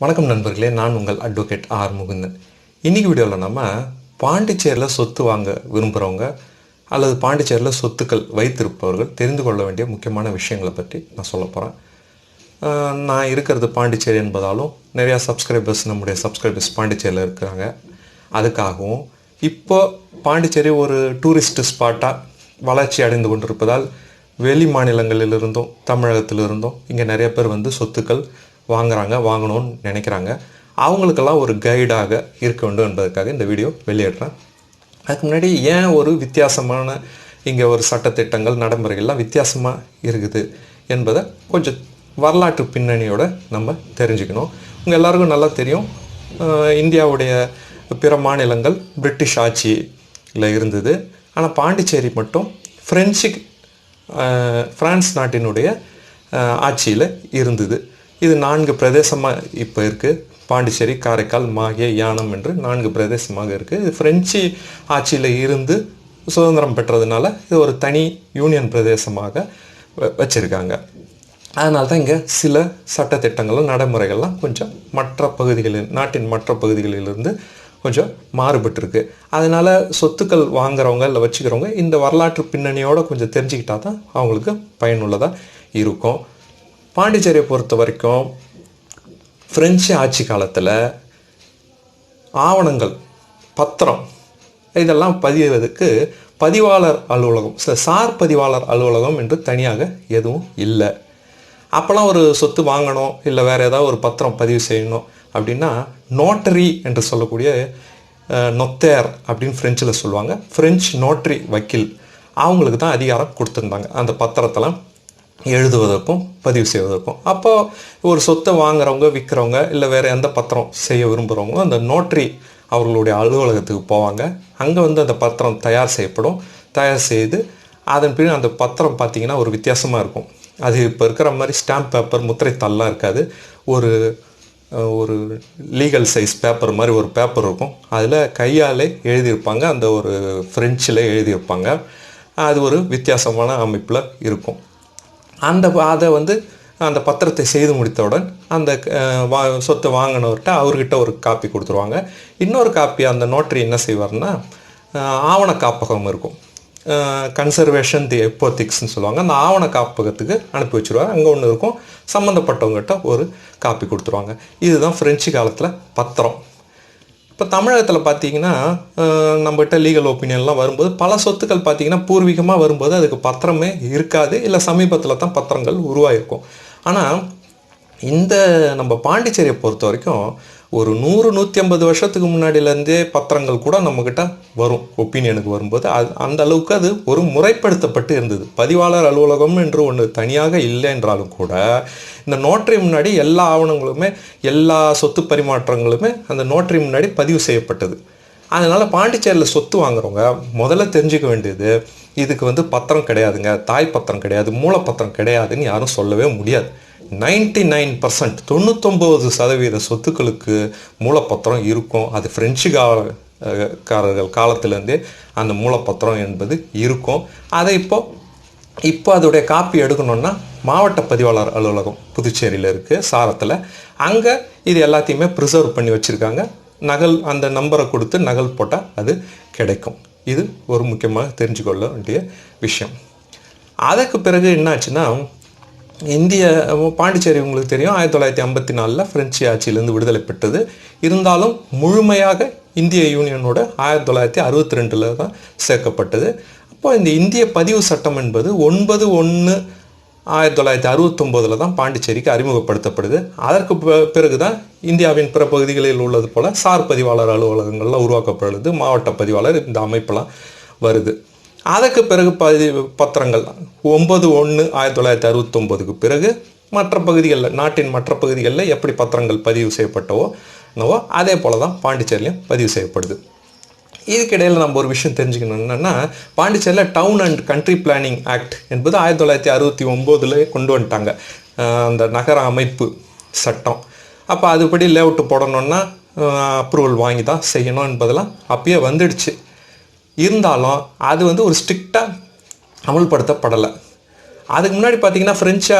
வணக்கம் நண்பர்களே நான் உங்கள் அட்வொகேட் ஆர் முகுந்தன். இன்னைக்கு வீடியோவில் நம்ம பாண்டிச்சேரியில் சொத்து வாங்க விரும்புகிறவங்க அல்லது பாண்டிச்சேரியில் சொத்துக்கள் வைத்திருப்பவர்கள் தெரிந்து கொள்ள வேண்டிய முக்கியமான விஷயங்களை பற்றி நான் சொல்ல போகிறேன் நான் இருக்கிறது பாண்டிச்சேரி என்பதாலும் நிறையா சப்ஸ்கிரைபர்ஸ் நம்முடைய சப்ஸ்கிரைபர்ஸ் பாண்டிச்சேரியில் இருக்கிறாங்க. அதுக்காகவும் இப்போ பாண்டிச்சேரி ஒரு டூரிஸ்ட் ஸ்பாட்டாக வளர்ச்சி அடைந்து கொண்டிருப்பதால் வெளி மாநிலங்களிலிருந்தும் தமிழகத்திலிருந்தும் இங்கே நிறைய பேர் வந்து சொத்துக்கள் வாங்குறாங்க வாங்கணும்னு நினைக்கிறாங்க. அவங்களுக்கெல்லாம் ஒரு கைடாக இருக்க வேண்டும் என்பதற்காக இந்த வீடியோ வெளியிடுறேன். அதுக்கு முன்னாடி ஏன் ஒரு வித்தியாசமான இங்கே ஒரு சட்டத்திட்டங்கள் நடைமுறைகள்லாம் வித்தியாசமாக இருக்குது என்பதை கொஞ்சம் வரலாற்று பின்னணியோட நம்ம தெரிஞ்சுக்கணும். உங்கள் எல்லாருக்கும் நல்லா தெரியும். இந்தியாவுடைய பிற மாநிலங்கள் பிரிட்டிஷ் ஆட்சியில் இருந்தது. ஆனால் பாண்டிச்சேரி மட்டும் ஃப்ரெஞ்சு ஃப்ரான்ஸ் நாட்டினுடைய ஆட்சியில் இருந்தது. இது நான்கு பிரதேசமாக இப்போ இருக்குது பாண்டிச்சேரி காரைக்கால் மாகே யானம் என்று நான்கு பிரதேசமாக இருக்குது இது ஃப்ரெஞ்சு ஆட்சியில் இருந்து சுதந்திரம் பெற்றதுனால இது ஒரு தனி யூனியன் பிரதேசமாக வ- அதனால தான் இங்கே சில சட்டத்திட்டங்களும் நடைமுறைகள்லாம் கொஞ்சம் மற்ற பகுதிகளில் நாட்டின் மற்ற பகுதிகளிலிருந்து கொஞ்சம் மாறுபட்டிருக்கு. அதனால் சொத்துக்கள் வாங்குறவங்க இல்லை வச்சுக்கிறவங்க இந்த வரலாற்று பின்னணியோடு கொஞ்சம் தெரிஞ்சுக்கிட்டா தான் அவங்களுக்கு பயனுள்ளதாக இருக்கும். பாண்டிச்சேரியை பொறுத்த வரைக்கும் ஃப்ரெஞ்சு ஆட்சி காலத்தில் ஆவணங்கள் பத்திரம் இதெல்லாம் பதிவதற்கு பதிவாளர் அலுவலகம் ச- சார் பதிவாளர் அலுவலகம் என்று தனியாக எதுவும் இல்லை. அப்போல்லாம் ஒரு சொத்து வாங்கணும் இல்லை வேறு ஏதாவது ஒரு பத்திரம் பதிவு செய்யணும் அப்படின்னா நோட்டரி என்று சொல்லக்கூடிய நொத்தேர் அப்படின்னு ஃப்ரெஞ்சில் சொல்லுவாங்க. ஃப்ரெஞ்ச் நோட்டரி வக்கீல். அவங்களுக்கு தான் அதிகாரம் கொடுத்துருந்தாங்க. அந்த பத்திரத்தெல்லாம் எழுதுவதற்கும் பதிவு செய்வதற்கும். அப்போ ஒரு சொத்தை வாங்குறவங்க விற்கிறவங்க இல்லை வேறு எந்த பத்திரம் செய்ய விரும்புகிறவங்களும் அந்த நோட்ரி அவர்களுடைய அலுவலகத்துக்கு போவாங்க. அங்கே வந்து அந்த பத்திரம் தயார் செய்யப்படும். தயார் செய்து அதன் பின் அந்த பத்திரம் பார்த்தீங்கன்னா ஒரு வித்தியாசமாக இருக்கும். அது இப்போ இருக்கிற மாதிரி ஸ்டாம்ப் பேப்பர் முத்திரைத்தாள்லாம் இருக்காது. ஒரு ஒரு லீகல் சைஸ் பேப்பர் மாதிரி ஒரு பேப்பர் இருக்கும். அதில் கையாலே எழுதியிருப்பாங்க. அந்த ஒரு ஃப்ரெஞ்சில் எழுதியிருப்பாங்க. அது ஒரு வித்தியாசமான அமைப்பில் இருக்கும். அந்த அதை வந்து அந்த பத்திரத்தை செய்து முடித்தவுடன் அந்த வா சொத்தை வாங்கினவர்கிட்ட அவர்கிட்ட ஒரு காப்பி கொடுத்துருவாங்க. இன்னொரு காப்பி அந்த நோட்டரி என்ன செய்வார்னா ஆவண காப்பகம் இருக்கும். கன்சர்வேஷன் தி எப்போத்திக்ஸ்னு சொல்லுவாங்க. அந்த ஆவண காப்பகத்துக்கு அனுப்பி வச்சுருவாங்க அங்கே ஒன்று இருக்கும். சம்மந்தப்பட்டவங்ககிட்ட ஒரு காப்பி கொடுத்துருவாங்க. இதுதான் ஃப்ரெஞ்சு காலத்தில் பத்திரம். இப்போ தமிழகத்தில் பார்த்தீங்கன்னா நம்மகிட்ட லீகல் ஒப்பீனியன்லாம் வரும்போது பல சொத்துக்கள் பார்த்தீங்கன்னா பூர்வீகமாக வரும்போது அதுக்கு பத்திரமே இருக்காது. இல்லை சமீபத்தில் தான் பத்திரங்கள் உருவாகிருக்கும் ஆனால் இந்த நம்ம பாண்டிச்சேரியை பொறுத்த வரைக்கும் ஒரு நூறு நூற்றி ஐம்பது வருஷத்துக்கு முன்னாடியிலேருந்தே பத்திரங்கள் கூட நம்மக்கிட்ட வரும். ஒப்பீனியனுக்கு வரும்போது அது அந்த அளவுக்கு அது ஒரு முறைப்படுத்தப்பட்டு இருந்தது. பதிவாளர் அலுவலகம் என்று ஒன்று தனியாக இல்லை என்றாலும் கூட இந்த நோட்டரி முன்னாடி எல்லா ஆவணங்களுமே எல்லா சொத்து பரிமாற்றங்களுமே அந்த நோட்டரி முன்னாடி பதிவு செய்யப்பட்டது. அதனால் பாண்டிச்சேரியில் சொத்து வாங்குறவங்க முதல்ல தெரிஞ்சுக்க வேண்டியது இதுக்கு வந்து பத்திரம் கிடையாதுங்க தாய் பத்திரம் கிடையாது மூலப்பத்திரம் கிடையாதுன்னு யாரும் சொல்லவே முடியாது. நைன்டி நைன் பர்சன்ட் தொண்ணூத்தொம்பது சதவீத சொத்துக்களுக்கு மூலப்பத்திரம் இருக்கும். அது ஃப்ரெஞ்சு கால காரர்கள் காலத்திலேருந்தே அந்த மூலப்பத்திரம் என்பது இருக்கும். அதை இப்போ இப்போ அதோடைய காப்பி எடுக்கணும்னா மாவட்ட பதிவாளர் அலுவலகம் புதுச்சேரியில் இருக்குது சாரத்தில். அங்கே இது எல்லாத்தையுமே ப்ரிசர்வ் பண்ணி வச்சுருக்காங்க. நகல் அந்த நம்பரை கொடுத்து நகல் போட்டால் அது கிடைக்கும். இது ஒரு முக்கியமாக தெரிஞ்சுக்கொள்ள வேண்டிய விஷயம். அதுக்கு பிறகு என்னாச்சுன்னா இந்திய பாண்டிச்சேரி உங்களுக்கு தெரியும். ஆயிரத்தி தொள்ளாயிரத்தி ஐம்பத்தி நாலில் பிரெஞ்சு ஆட்சியிலேருந்து விடுதலை பெற்றது. இருந்தாலும் முழுமையாக இந்திய யூனியனோட ஆயிரத்தி தொள்ளாயிரத்தி அறுபத்தி ரெண்டில் தான் சேர்க்கப்பட்டது. அப்போ இந்த இந்திய பதிவு சட்டம் என்பது ஒன்பது ஒன்று ஆயிரத்தி தொள்ளாயிரத்தி அறுபத்தொம்போதில் தான் பாண்டிச்சேரிக்கு அறிமுகப்படுத்தப்படுது. அதற்கு பிறகு தான் இந்தியாவின் பிற பகுதிகளில் உள்ளது போல் சார் பதிவாளர் அலுவலகங்கள்லாம் உருவாக்கப்படுது. மாவட்ட பதிவாளர் இந்த அமைப்பெல்லாம் வருது. அதற்கு பிறகு பதி பத்திரங்கள் ஒன்பது ஒன்று ஆயிரத்தி தொள்ளாயிரத்தி அறுபத்தொம்போதுக்கு பிறகு மற்ற பகுதிகளில் நாட்டின் மற்ற பகுதிகளில் எப்படி பத்திரங்கள் பதிவு செய்யப்பட்டவோ என்னவோ அதே போல தான் பாண்டிச்சேரிலையும் பதிவு செய்யப்படுது. இதுக்கிடையில் நம்ம ஒரு விஷயம் தெரிஞ்சுக்கணும் என்னென்னா பாண்டிச்சேரியில் town and country planning act என்பது ஆயிரத்தி தொள்ளாயிரத்தி அறுபத்தி ஒம்போதில் கொண்டு வந்துட்டாங்க. அந்த நகர அமைப்பு சட்டம். அப்போ அதுபடி லேஅவுட் போடணுன்னா அப்ரூவல் வாங்கி தான் செய்யணும் என்பதெல்லாம் அப்பயே வந்துடுச்சு. இருந்தாலும் அது வந்து ஒரு ஸ்ட்ரிக்டாக அமல்படுத்தப்படலை. அதுக்கு முன்னாடி பார்த்தீங்கன்னா ஃப்ரெஞ்சு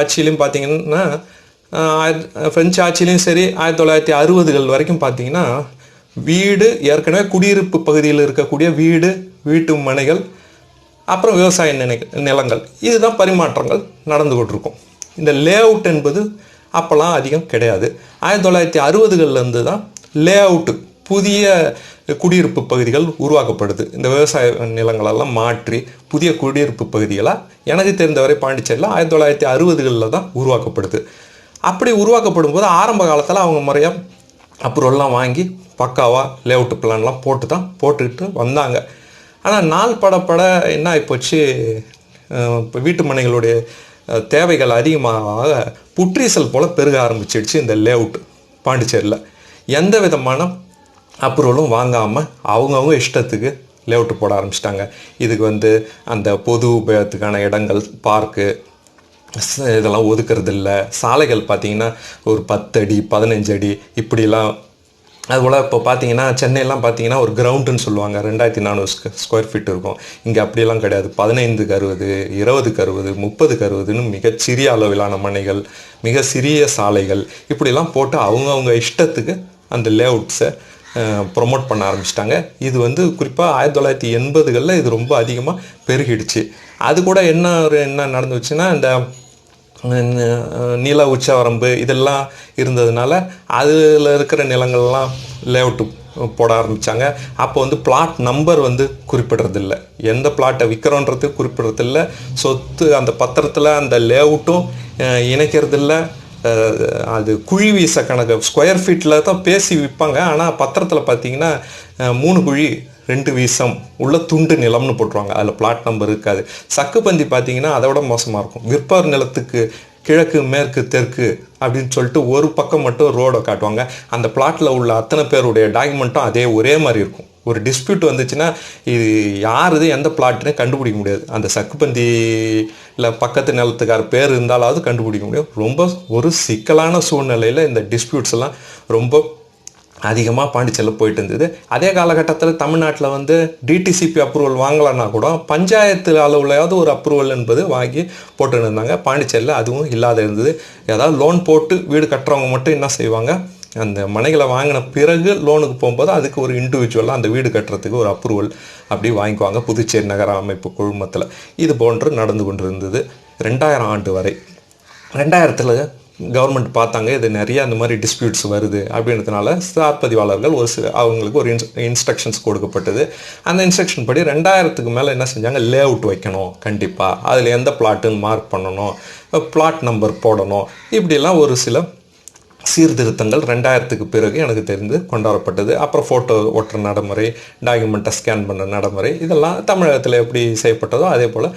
ஆட்சியிலையும் பார்த்தீங்கன்னா ஆயிரத்தி- ஆட்சியிலையும் சரி ஆயிரத்தி தொள்ளாயிரத்தி அறுபதுகள் வரைக்கும் பார்த்தீங்கன்னா வீடு ஏற்கனவே குடியிருப்பு பகுதியில் இருக்கக்கூடிய வீடு வீட்டு மனைகள் அப்புறம் விவசாய நினை நிலங்கள். இதுதான் பரிமாற்றங்கள் நடந்து கொண்டிருக்கும். இந்த லே அவுட் என்பது அப்போல்லாம் அதிகம் கிடையாது. ஆயிரத்தி தொள்ளாயிரத்தி அறுபதுகள்லேருந்து தான் லே அவுட்டு புதிய குடியிருப்பு பகுதிகள் உருவாக்கப்படுது. இந்த விவசாய நிலங்களெல்லாம் மாற்றி புதிய குடியிருப்பு பகுதிகளாக எனக்கு தெரிந்தவரை பாண்டிச்சேரியில் ஆயிரத்தி தொள்ளாயிரத்தி அறுபதுகளில் தான் உருவாக்கப்படுது. அப்படி உருவாக்கப்படும் போது ஆரம்ப காலத்தில் அவங்க முறையாக அப்புறம்லாம் வாங்கி பக்காவாக லேஅவுட் பிளான்லாம் போட்டு தான் போட்டுக்கிட்டு வந்தாங்க. ஆனால் நாள் படப்பட என்ன ஆகிப்போச்சு இப்போ வீட்டு மனைகளுடைய தேவைகள் அதிகமாக புற்றீசல் போல் பெருக ஆரம்பிச்சிடுச்சு இந்த லேஅவுட் பாண்டிச்சேரியில். எந்த விதமான அப்ரூவலும் வாங்காமல் அவங்கவுங்க இஷ்டத்துக்கு லேவுட்டு போட ஆரம்பிச்சிட்டாங்க. இதுக்கு வந்து அந்த பொது உபயோகத்துக்கான இடங்கள் பார்க்கு இதெல்லாம் ஒதுக்குறது இல்லை சாலைகள் பார்த்திங்கன்னா ஒரு பத்து அடி பதினஞ்சு அடி இப்படிலாம். அதுபோல் இப்போ பார்த்தீங்கன்னா சென்னையெல்லாம் பார்த்தீங்கன்னா ஒரு கிரவுண்டுன்னு சொல்லுவாங்க. ரெண்டாயிரத்தி நானூறு ஸ்கொயர் ஃபீட் இருக்கும். இங்கே அப்படியெல்லாம் கிடையாது. பதினைந்துக்கு அறுபது இருபதுக்கு அறுபது முப்பதுக்கு அறுபதுன்னு மிகச்சிறிய அளவிலான மனைகள் மிக சிறிய சாலைகள் இப்படிலாம் போட்டு அவங்கவுங்க இஷ்டத்துக்கு அந்த லேஅவுட்ஸை ப்ரொமோட் பண்ண ஆரம்பிச்சிட்டாங்க. இது வந்து குறிப்பாக ஆயிரத்தி தொள்ளாயிரத்தி எண்பதுகளில் இது ரொம்ப அதிகமாக பெருகிடுச்சு. அது கூட என்ன ஒரு என்ன நடந்துச்சுன்னா இந்த நில உச்சவரம்பு இதெல்லாம் இருந்ததுனால அதில் இருக்கிற நிலங்கள்லாம் லேவுட்டு போட ஆரம்பித்தாங்க அப்போ வந்து பிளாட் நம்பர் வந்து குறிப்பிடுறதில்ல. எந்த பிளாட்டை விற்கிறோன்றது குறிப்பிடுறதில்ல. சொத்து அந்த பத்திரத்தில் அந்த லேஅவுட்டும் இணைக்கிறதில்ல. அது குழி வீச கணக்கு ஸ்கொயர் ஃபீட்டில் தான் பேசி விற்பாங்க ஆனால் பத்திரத்தில் பார்த்தீங்கன்னா மூணு குழி ரெண்டு வீசம் உள்ள துண்டு நிலம்னு போட்டுருவாங்க. அதில் பிளாட் நம்பர் இருக்காது. சக்குப்பந்தி பார்த்தீங்கன்னா அதை விட மோசமாக இருக்கும். விற்பார் நிலத்துக்கு கிழக்கு மேற்கு தெற்கு அப்படின்னு சொல்லிட்டு ஒரு பக்கம் மட்டும் ரோடை காட்டுவாங்க. அந்த பிளாட்டில் உள்ள அத்தனை பேருடைய டாக்குமெண்ட்டும் அதே ஒரே மாதிரி இருக்கும். ஒரு டிஸ்பியூட் வந்துச்சுன்னா இது யாருது எந்த பிளாட்னு கண்டுபிடிக்க முடியாது. அந்த சக்குப்பந்தியில் பக்கத்து நிலத்துக்கார பேர் இருந்தாலாவது கண்டுபிடிக்க முடியும். ரொம்ப ஒரு சிக்கலான சூழ்நிலையில் இந்த டிஸ்பியூட்ஸ் எல்லாம் ரொம்ப அதிகமாக பாண்டிச்சேரியில் போயிட்டு இருந்தது. அதே காலகட்டத்தில் தமிழ்நாட்டில் வந்து டிடிசிபி அப்ரூவல் வாங்கலைன்னா கூட பஞ்சாயத்து அளவுலையாவது ஒரு அப்ரூவல் என்பது வாங்கி போட்டுன்னு இருந்தாங்க. பாண்டிச்சேரியில் அதுவும் இல்லாத இருந்தது. ஏதாவது லோன் போட்டு வீடு கட்டுறவங்க மட்டும் என்ன செய்வாங்க? அந்த மனைகளை வாங்கின பிறகு லோனுக்கு போகும்போது அதுக்கு ஒரு இண்டிவிஜுவலாக அந்த வீடு கட்டுறதுக்கு ஒரு அப்ரூவல் அப்படி வாங்கிக்குவாங்க. புதுச்சேரி நகர அமைப்பு குழுமத்தில். இது போன்று நடந்து கொண்டு இருந்தது ரெண்டாயிரம் ஆண்டு வரை. ரெண்டாயிரத்தில் கவர்மெண்ட் பார்த்தாங்க இது நிறைய அந்த மாதிரி டிஸ்பியூட்ஸ் வருது அப்படின்றதுனால ஸ்டார் பதிவாளர்கள் ஒரு சில அவங்களுக்கு ஒரு இன்ஸ் இன்ஸ்ட்ரக்ஷன்ஸ் கொடுக்கப்பட்டது. அந்த இன்ஸ்ட்ரக்ஷன் படி ரெண்டாயிரத்துக்கு மேலே என்ன செஞ்சாங்க? லே அவுட் வைக்கணும் கண்டிப்பாக அதில் எந்த பிளாட்டுன்னு மார்க் பண்ணணும் பிளாட் நம்பர் போடணும். இப்படிலாம் ஒரு சில சீர்திருத்தங்கள் ரெண்டாயிரத்துக்கு பிறகு எனக்கு தெரிந்து கொண்டாடப்பட்டது. அப்புறம் ஃபோட்டோ ஓட்டுற நடைமுறை டாக்குமெண்ட்டை ஸ்கேன் பண்ணுற நடைமுறை இதெல்லாம் தமிழகத்தில் எப்படி செய்யப்பட்டதோ அதே போல்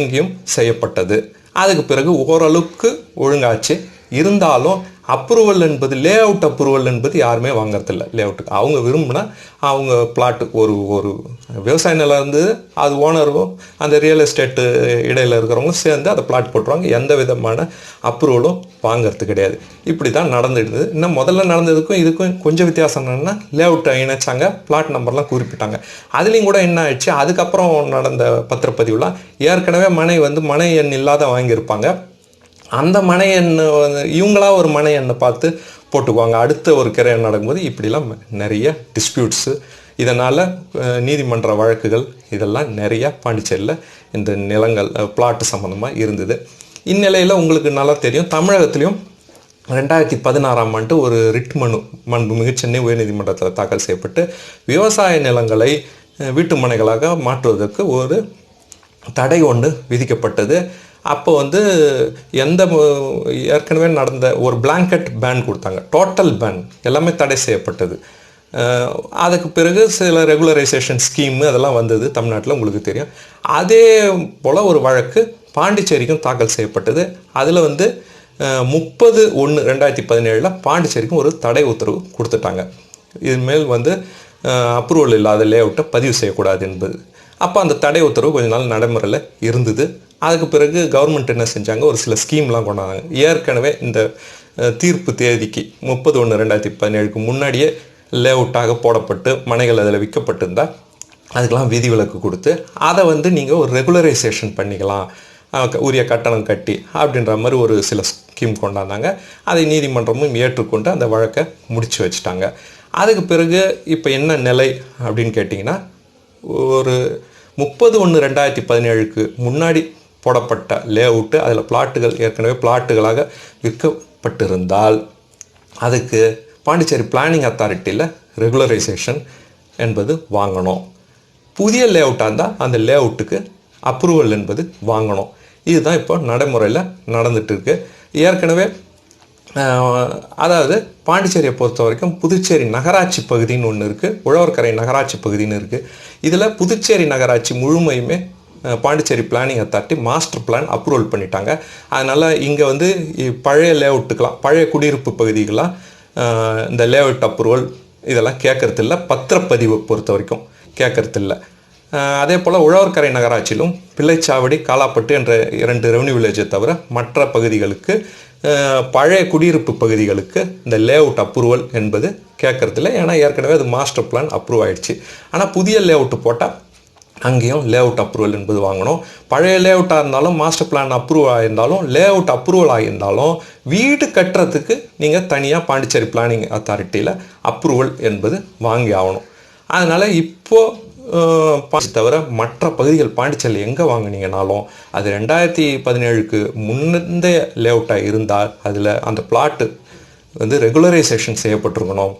இங்கேயும் செய்யப்பட்டது. அதுக்கு பிறகு ஓரளவுக்கு ஒழுங்காச்சு. இருந்தாலும் அப்ரூவல் என்பது லே அவுட் அப்ரூவல் என்பது யாருமே வாங்குறதில்ல. லே அவுட்டுக்கு அவங்க விரும்பினா அவங்க பிளாட்டு ஒரு ஒரு விவசாய நிலம் இருந்து அது ஓனரும் அந்த ரியல் எஸ்டேட்டு இடையில் இருக்கிறவங்க சேர்ந்து அதை பிளாட் போட்டுருவாங்க. எந்த விதமான அப்ரூவலும் வாங்குறது கிடையாது. இப்படி தான் நடந்துடுது இன்னும் முதல்ல நடந்ததுக்கும் இதுக்கும் கொஞ்சம் வித்தியாசம் என்னென்னா லே அவுட்டை இணைச்சாங்க பிளாட் நம்பர்லாம் குறிப்பிட்டாங்க. அதுலேயும் கூட என்ன ஆயிடுச்சு? அதுக்கப்புறம் நடந்த பத்திரப்பதிவுலாம் ஏற்கனவே மனை வந்து மனை எண் இல்லாத வாங்கியிருப்பாங்க. அந்த மனை எண்ணை வந்து இவங்களா ஒரு மனை எண்ணை பார்த்து போட்டுக்குவாங்க. அடுத்த ஒரு கிரை நடக்கும்போது இப்படிலாம் நிறைய டிஸ்பியூட்ஸு இதனால் நீதிமன்ற வழக்குகள் இதெல்லாம் நிறையா பாண்டிச்சேரியில் இந்த நிலங்கள் பிளாட்டு சம்மந்தமாக இருந்தது. இந்நிலையில் உங்களுக்கு நல்லா தெரியும் தமிழகத்துலேயும் ரெண்டாயிரத்தி பதினாறாம் ஆண்டு ஒரு ரிட் மனு மாண்புமிகு சென்னை உயர்நீதிமன்றத்தில் தாக்கல் செய்யப்பட்டு விவசாய நிலங்களை வீட்டு மனைகளாக மாற்றுவதற்கு ஒரு தடை ஒன்று விதிக்கப்பட்டது. அப்போ வந்து எந்த ஏற்கனவே நடந்த ஒரு பிளாங்கெட் பேன் கொடுத்தாங்க. டோட்டல் பேன் எல்லாமே தடை செய்யப்பட்டது. அதுக்கு பிறகு சில ரெகுலரைசேஷன் ஸ்கீமு அதெல்லாம் வந்தது. தமிழ்நாட்டில் உங்களுக்கு தெரியும். அதே போல் ஒரு வழக்கு பாண்டிச்சேரிக்கும் தாக்கல் செய்யப்பட்டது. அதில் வந்து முப்பது ஒன்று ரெண்டாயிரத்தி பதினேழில் பாண்டிச்சேரிக்கும் ஒரு தடை உத்தரவு கொடுத்துட்டாங்க. இதுமேல் வந்து அப்ரூவல் இல்லாத லே அவுட்டை பதிவு செய்யக்கூடாது என்பது. அப்போ அந்த தடை உத்தரவு கொஞ்ச நாள் நடைமுறையில் இருந்தது. அதுக்கு பிறகு கவர்மெண்ட் என்ன செஞ்சாங்க? ஒரு சில ஸ்கீம்லாம் கொண்டாந்தாங்க. ஏற்கனவே இந்த தீர்ப்பு தேதிக்கு முப்பது ஒன்று ரெண்டாயிரத்தி பதினேழுக்கு முன்னாடியே லேஅவுட்டாக போடப்பட்டு மனைகள் அதில் விற்கப்பட்டிருந்தால் அதுக்கெலாம் விதிவிலக்கு கொடுத்து அதை வந்து நீங்கள் ஒரு ரெகுலரைசேஷன் பண்ணிக்கலாம். க- உரிய கட்டணம் கட்டி அப்படின்ற மாதிரி ஒரு சில ஸ்கீம் கொண்டாந்தாங்க. அதை நீதிமன்றமும் ஏற்றுக்கொண்டு அந்த வழக்கை முடித்து வச்சுட்டாங்க. அதுக்கு பிறகு இப்போ என்ன நிலை அப்படின்னு கேட்டிங்கன்னா ஒரு முப்பது ஒன்று ரெண்டாயிரத்தி பதினேழுக்கு முன்னாடி போடப்பட்ட லே அவுட்டு அதில் பிளாட்டுகள் ஏற்கனவே பிளாட்டுகளாக விற்கப்பட்டிருந்தால் அதுக்கு பாண்டிச்சேரி பிளானிங் அத்தாரிட்டியில் ரெகுலரைசேஷன் என்பது வாங்கணும். புதிய லே அவுட்டாக இருந்தால் அந்த லே அவுட்டுக்கு அப்ரூவல் என்பது வாங்கணும். இதுதான் இப்போ நடைமுறையில் நடந்துட்டு ஏற்கனவே அதாவது பாண்டிச்சேரியை பொறுத்த வரைக்கும் புதுச்சேரி நகராட்சி பகுதின்னு ஒன்று இருக்குது உழவர்கரை நகராட்சி பகுதின்னு இருக்குது இதில் புதுச்சேரி நகராட்சி முழுமையுமே பாண்டிச்சேரி பிளானிங்கை தட்டி மாஸ்டர் பிளான் அப்ரூவல் பண்ணிட்டாங்க. அதனால் இங்கே வந்து இ- பழைய லேஅவுட்டுக்கெலாம் பழைய குடியிருப்பு பகுதிகளாம் இந்த லேஅவுட் அப்ரூவல் இதெல்லாம் கேட்கறதில்ல பத்திரப்பதிவு பொறுத்த வரைக்கும் கேட்கறதில்ல அதே போல் உழவர்கரை நகராட்சியிலும் பிள்ளைச்சாவடி காலாப்பட்டு என்ற இரண்டு ரெவன்யூ வில்லேஜை தவிர மற்ற பகுதிகளுக்கு பழைய குடியிருப்பு பகுதிகளுக்கு இந்த லேஅவுட் அப்ரூவல் என்பது கேட்கறதில்ல ஏன்னா ஏற்கனவே அது மாஸ்டர் பிளான் அப்ரூவ் ஆயிடுச்சு. ஆனால் புதிய லேஅவுட்டு போட்டால் அங்கேயும் லேஅவுட் அப்ரூவல் என்பது வாங்கணும். பழைய லேஅவுட்டாக இருந்தாலும் மாஸ்டர் பிளான் அப்ரூவல் ஆகியிருந்தாலும் லேஅவுட் அப்ரூவல் ஆகியிருந்தாலும் வீடு கட்டுறதுக்கு நீங்கள் தனியாக பாண்டிச்சேரி பிளானிங் அத்தாரிட்டியில் அப்ரூவல் என்பது வாங்கி ஆகணும். அதனால் இப்போது தவிர மற்ற பகுதிகள் பாண்டிச்சேரியில் எங்கே வாங்கினீங்கனாலும் அது ரெண்டாயிரத்தி பதினேழுக்கு முந்தைய லேஅவுட்டாக இருந்தால் அதில் அந்த பிளாட்டு வந்து ரெகுலரைசேஷன் செய்யப்பட்டிருக்கணும்.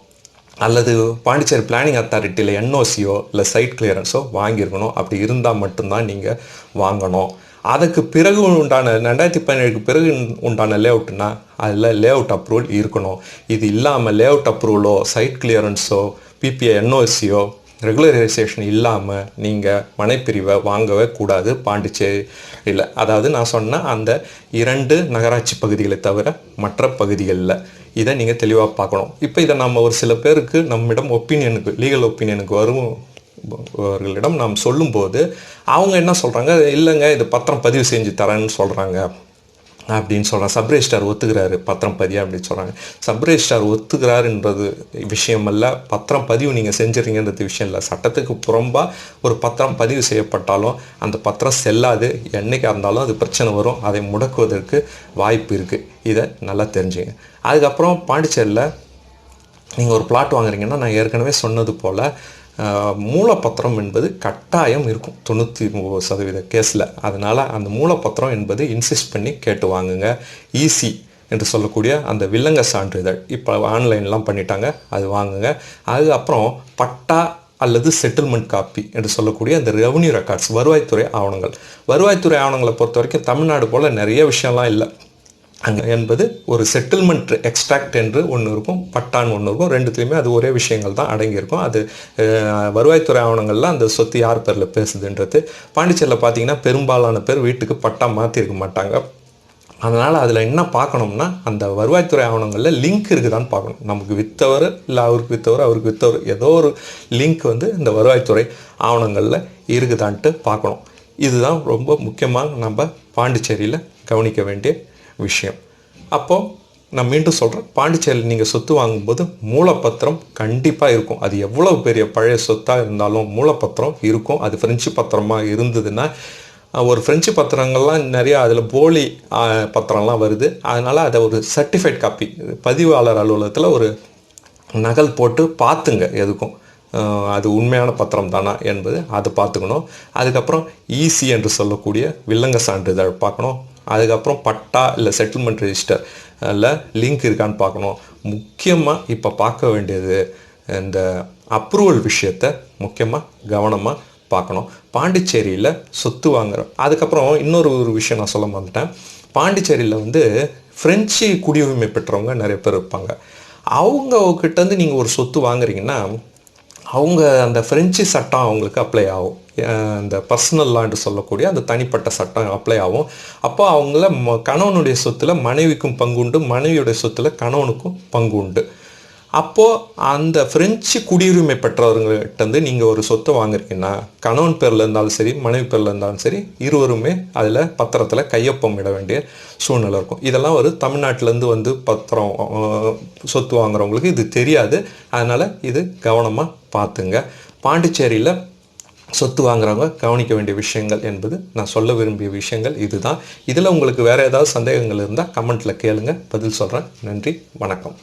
அல்லது பாண்டிச்சேரி பிளானிங் அத்தாரிட்டியில் என்ஓசியோ இல்லை சைட் கிளியரன்ஸோ வாங்கியிருக்கணும். அப்படி இருந்தால் மட்டும்தான் நீங்கள் வாங்கணும். அதுக்கு பிறகு உண்டான ரெண்டாயிரத்தி பதினேழுக்கு பிறகு உண்டான லேஅவுட்னா அதில் லே அவுட் அப்ரூவல் இருக்கணும். இது இல்லாமல் லே அவுட் அப்ரூவலோ சைட் கிளியரன்ஸோ பிபிஐ என்ஓசியோ ரெகுலரைசேஷன் இல்லாமல் நீங்கள் மனைப்பிரிவை வாங்கவே கூடாது பாண்டிச்சேரியில். அதாவது நான் சொன்ன அந்த இரண்டு நகராட்சி பகுதிகளை தவிர மற்ற பகுதிகளில். இதை நீங்கள் தெளிவாக பார்க்கணும். இப்போ இதை நம்ம ஒரு சில பேருக்கு நம்மிடம் ஒப்பீனியனுக்கு லீகல் ஒப்பீனியனுக்கு வரும் அவர்களிடம் நாம் சொல்லும்போது அவங்க என்ன சொல்கிறாங்க இல்லைங்க இது பத்திரம் பதிவு செஞ்சு தரேன்னு சொல்கிறாங்க அப்படின்னு சொல்கிறான் சப்ரேஸ்டார் ஒத்துக்கிறாரு. பத்திரம் பதிவு அப்படின்னு சொல்கிறாங்க சப்ரேஸ்டார் ஒத்துக்கிறாருன்றது விஷயம் அல்ல பத்திரம் பதிவு நீங்கள் செஞ்சுறீங்கன்றது விஷயம் இல்லை. சட்டத்துக்கு புறம்பாக ஒரு பத்திரம் பதிவு செய்யப்பட்டாலும் அந்த பத்திரம் செல்லாது. என்றைக்காக இருந்தாலும் அது பிரச்சனை வரும். அதை முடக்குவதற்கு வாய்ப்பு இருக்குது இதை நல்லா தெரிஞ்சுங்க. அதுக்கப்புறம் பாண்டிச்சேரியில் நீங்கள் ஒரு பிளாட் வாங்குறீங்கன்னா நான் ஏற்கனவே சொன்னது போல் மூலப்பத்திரம் என்பது கட்டாயம் இருக்கும். தொண்ணூற்றி ஒம்பது சதவீத கேஸில். அதனால் அந்த மூலப்பத்திரம் என்பது இன்சிஸ்ட் பண்ணி கேட்டு வாங்குங்க. ஈஸி என்று சொல்லக்கூடிய அந்த வில்லங்க சான்றிதழ். இப்போ ஆன்லைன்லாம் பண்ணிட்டாங்க. அது வாங்குங்க. அதுக்கப்புறம் பட்டா அல்லது செட்டில்மெண்ட் காப்பி என்று சொல்லக்கூடிய அந்த ரெவன்யூ ரெக்கார்ட்ஸ் வருவாய்த்துறை ஆவணங்கள். வருவாய்த்துறை ஆவணங்களை பொறுத்த வரைக்கும் தமிழ்நாடு போல் நிறைய விஷயம்லாம் இல்லை. என்பது ஒரு செட்டில்மெண்ட் எக்ஸ்ட்ராக்ட் என்று ஒன்று இருக்கும் பட்டான்னு ஒன்று இருக்கும். ரெண்டுத்துலேயுமே அது ஒரே விஷயங்கள் தான் அடங்கியிருக்கும். அது வருவாய்த்துறை ஆவணங்களில் அந்த சொத்து யார் பேரில் பேசுதுன்றது. பாண்டிச்சேரியில் பார்த்தீங்கன்னா பெரும்பாலான பேர் வீட்டுக்கு பட்டா மாற்றிருக்க மாட்டாங்க. அதனால் அதில் என்ன பார்க்கணும்னா அந்த வருவாய்த்துறை ஆவணங்களில் லிங்க் இருக்குதான்னு பார்க்கணும் நமக்கு விற்றவர் இல்லை அவருக்கு விற்றவர் அவருக்கு விற்றவர் ஏதோ ஒரு லிங்க் வந்து இந்த வருவாய்த்துறை ஆவணங்களில் இருக்குதான்ட்டு பார்க்கணும் இதுதான் ரொம்ப முக்கியமாக நம்ம பாண்டிச்சேரியில் கவனிக்க வேண்டிய விஷயம். அப்போது நான் மீண்டும் சொல்கிறேன் பாண்டிச்சேரியில் நீங்கள் சொத்து வாங்கும்போது மூலப்பத்திரம் கண்டிப்பாக இருக்கும். அது எவ்வளவு பெரிய பழைய சொத்தாக இருந்தாலும் மூலப்பத்திரம் இருக்கும். அது ஃப்ரெஞ்சு பத்திரமாக இருந்ததுன்னா ஒரு ஃப்ரெஞ்சு பத்திரங்கள்லாம் நிறையா அதில் போலி பத்திரம்லாம் வருது. அதனால் அதை ஒரு சர்டிஃபைட் காப்பி பதிவாளர் அலுவலகத்தில் ஒரு நகல் போட்டு பார்த்துங்க எதுக்கும். அது உண்மையான பத்திரம் தானா என்பது அதை பார்த்துக்கணும். அதுக்கப்புறம் ஈசி என்று சொல்லக்கூடிய வில்லங்க சான்றிதழ் பார்க்கணும். அதுக்கப்புறம் பட்டா இல்லை செட்டில்மெண்ட் ரெஜிஸ்டர் இல்லை லிங்க் இருக்கான்னு பார்க்கணும். முக்கியமாக இப்போ பார்க்க வேண்டியது இந்த அப்ரூவல் விஷயத்தை முக்கியமாக கவனமாக பார்க்கணும். பாண்டிச்சேரியில் சொத்து வாங்குறோம் அதுக்கப்புறம் இன்னொரு ஒரு விஷயம் நான் சொல்ல மறந்துட்டேன். பாண்டிச்சேரியில் வந்து ஃப்ரெஞ்சு குடியுரிமை பெற்றவங்க நிறைய பேர் இருப்பாங்க. அவங்க கிட்டேருந்து நீங்கள் ஒரு சொத்து வாங்குறீங்கன்னா அவங்க அந்த ஃப்ரெஞ்சு சட்டம் அவங்களுக்கு அப்ளை ஆகும். இந்த பர்சனல் லான்னு சொல்லக்கூடிய அந்த தனிப்பட்ட சட்டம் அப்ளை ஆகும். அப்போ அவங்கள ம- கணவனுடைய சொத்தில் மனைவிக்கும் பங்கு உண்டு மனைவியுடைய சொத்துல கணவனுக்கும் பங்கு உண்டு அப்போது அந்த ஃப்ரெஞ்சு குடியுரிமை பெற்றவர்கள்ட்டேருந்து நீங்கள் ஒரு சொத்தை வாங்குறீங்கன்னா கணவன் பேரில் இருந்தாலும் சரி மனைவி பேரில் இருந்தாலும் சரி இருவருமே அதில் பத்திரத்தில் கையொப்பம் இட வேண்டிய சூழ்நிலை இருக்கும். இதெல்லாம் ஒரு தமிழ்நாட்டிலேருந்து வந்து பத்திரம் சொத்து வாங்குறவங்களுக்கு இது தெரியாது. அதனால் இது கவனமாக பார்த்துங்க. பாண்டிச்சேரியில் சொத்து வாங்குறவங்க கவனிக்க வேண்டிய விஷயங்கள் என்பது நான் சொல்ல விரும்பிய விஷயங்கள் இதுதான். இதில் உங்களுக்கு வேறு ஏதாவது சந்தேகங்கள் இருந்தால் கமெண்ட்டில் கேளுங்க. பதில் சொல்கிறேன் நன்றி. வணக்கம்.